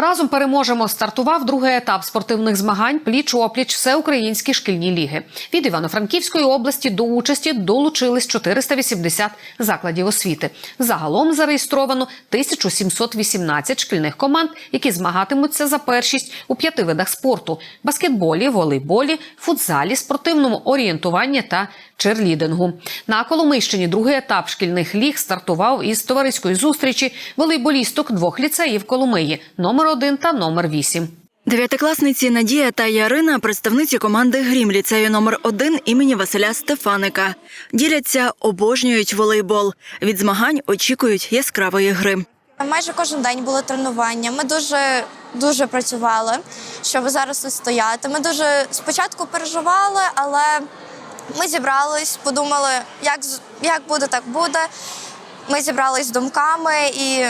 Разом переможемо. Стартував другий етап спортивних змагань пліч опліч всеукраїнські шкільні ліги. Від Івано-Франківської області до участі долучились 480 закладів освіти. Загалом зареєстровано 1718 шкільних команд, які змагатимуться за першість у п'яти видах спорту: баскетболі, волейболі, футзалі, спортивному орієнтуванні та черлідингу. На Коломийщині другий етап шкільних ліг стартував із товариської зустрічі волейболісток двох ліцеїв Коломиї номер 1 та номер 8. Дев'ятикласниці Надія та Ярина представниці команди Грім ліцею номер 1 імені Василя Стефаника. Діляться, обожнюють волейбол. Від змагань очікують яскравої гри. Майже кожен день було тренування. Ми дуже дуже працювали, щоб зараз тут стояти. Ми дуже спочатку переживали, але ми зібрались, подумали, як з- як буде, так буде. Ми зібрались з думками і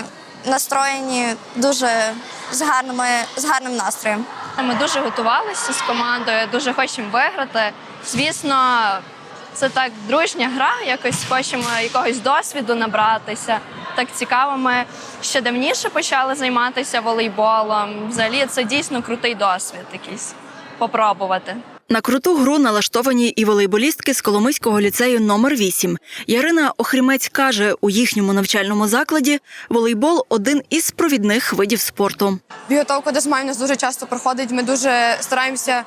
настроєні дуже з гарними з гарним настроєм. Ми дуже готувалися з командою, дуже хочемо виграти. Звісно, це так дружня гра, якось хочемо якогось досвіду набратися. Так цікаво, ми ще давніше почали займатися волейболом. Взагалі це дійсно крутий досвід якийсь попробувати. На круту гру налаштовані і волейболістки з Коломийського ліцею номер 8 Ярина Охрімець каже, у їхньому навчальному закладі волейбол один із провідних видів спорту. Підготовка до змагань нас дуже часто проходить. Ми дуже стараємося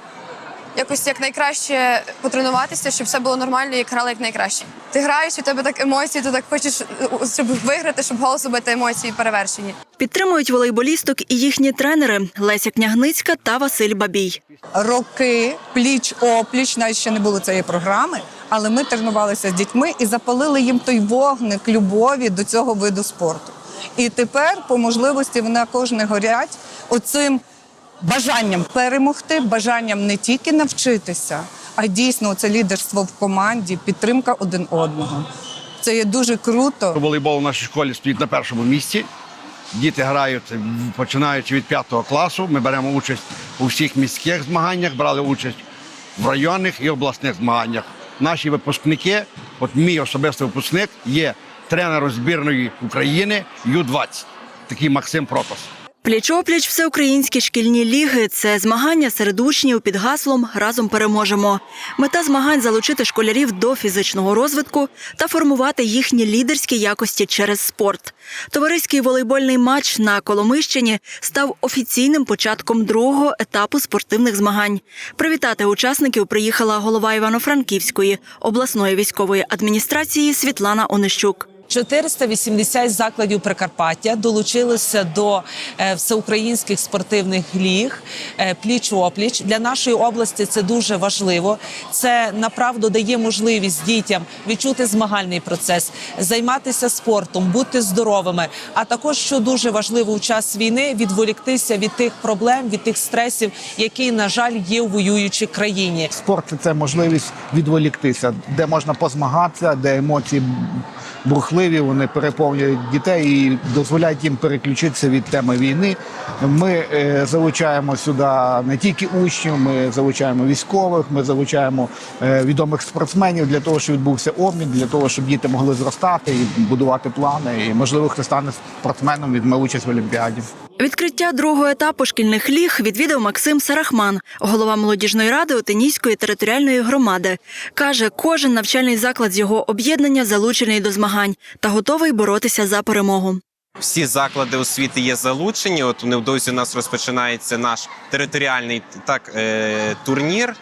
якось якнайкраще потренуватися, щоб все було нормально і грали якнайкраще. Ти граєш, у тебе так емоції, ти так хочеш, е, щоб виграти, щоб голос бити емоції перевершені. Підтримують волейболісток і їхні тренери Леся Княгницька та Василь Бабій. роки пліч опліч, навіть ще не було цієї програми, але ми тренувалися з дітьми і запалили їм той вогник любові до цього виду спорту. І тепер, по можливості, вони кожне горять оцим бажанням перемогти, бажанням не тільки навчитися, а дійсно це лідерство в команді, підтримка один одного. Це є дуже круто. Волейбол в нашій школі стоїть на першому місці. Діти грають починаючи від п'ятого класу. Ми беремо участь у всіх міських змаганнях, брали участь в районних і обласних змаганнях. Наші випускники, от мій особистий випускник, є тренером збірної України Ю-20, такий Максим Протас. Пліч-опліч всеукраїнські шкільні ліги це змагання серед учнів під гаслом Разом переможемо. Мета змагань залучити школярів до фізичного розвитку та формувати їхні лідерські якості через спорт. Товариський волейбольний матч на Коломийщині став офіційним початком другого етапу спортивних змагань. Привітати учасників приїхала голова Івано-Франківської обласної військової адміністрації Світлана Онищук. 480 закладів Прикарпаття долучилися до е, всеукраїнських спортивних ліг е, пліч-опліч. Для нашої області це дуже важливо. Це направду дає можливість дітям відчути змагальний процес, займатися спортом, бути здоровими. А також, що дуже важливо у час війни, відволіктися від тих проблем, від тих стресів, які на жаль є в воюючій країні. Спорт це можливість відволіктися, де можна позмагатися, де емоції бурхливі, вони переповнюють дітей і дозволяють їм переключитися від теми війни. Ми е, залучаємо сюди не тільки учнів, ми залучаємо військових, ми залучаємо е, відомих спортсменів для того, щоб відбувся обмін, для того, щоб діти могли зростати і будувати плани. І можливо, хто стане спортсменом, візьме участь в Олімпіаді. Відкриття другого етапу шкільних ліг відвідав Максим Сарахман, голова молодіжної ради Отинійської територіальної громади. Каже, кожен навчальний заклад з його об'єднання залучений до змагань та готовий боротися за перемогу. Всі заклади освіти є залучені. От невдовзі у нас розпочинається наш територіальний так е, турнір.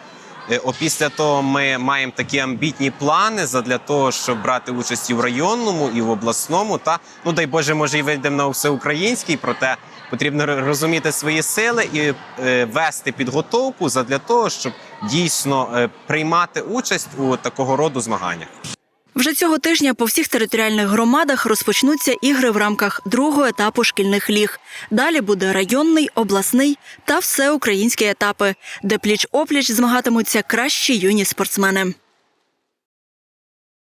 Е, Опісля того ми маємо такі амбітні плани задля того, щоб брати участь і в районному, і в обласному. Та ну дай Боже, може, і вийдемо на всеукраїнський, проте потрібно розуміти свої сили і е, вести підготовку задля того, щоб дійсно е, приймати участь у такого роду змаганнях. Вже цього тижня по всіх територіальних громадах розпочнуться ігри в рамках другого етапу шкільних ліг. Далі буде районний, обласний та всеукраїнські етапи, де пліч-опліч змагатимуться кращі юні спортсмени.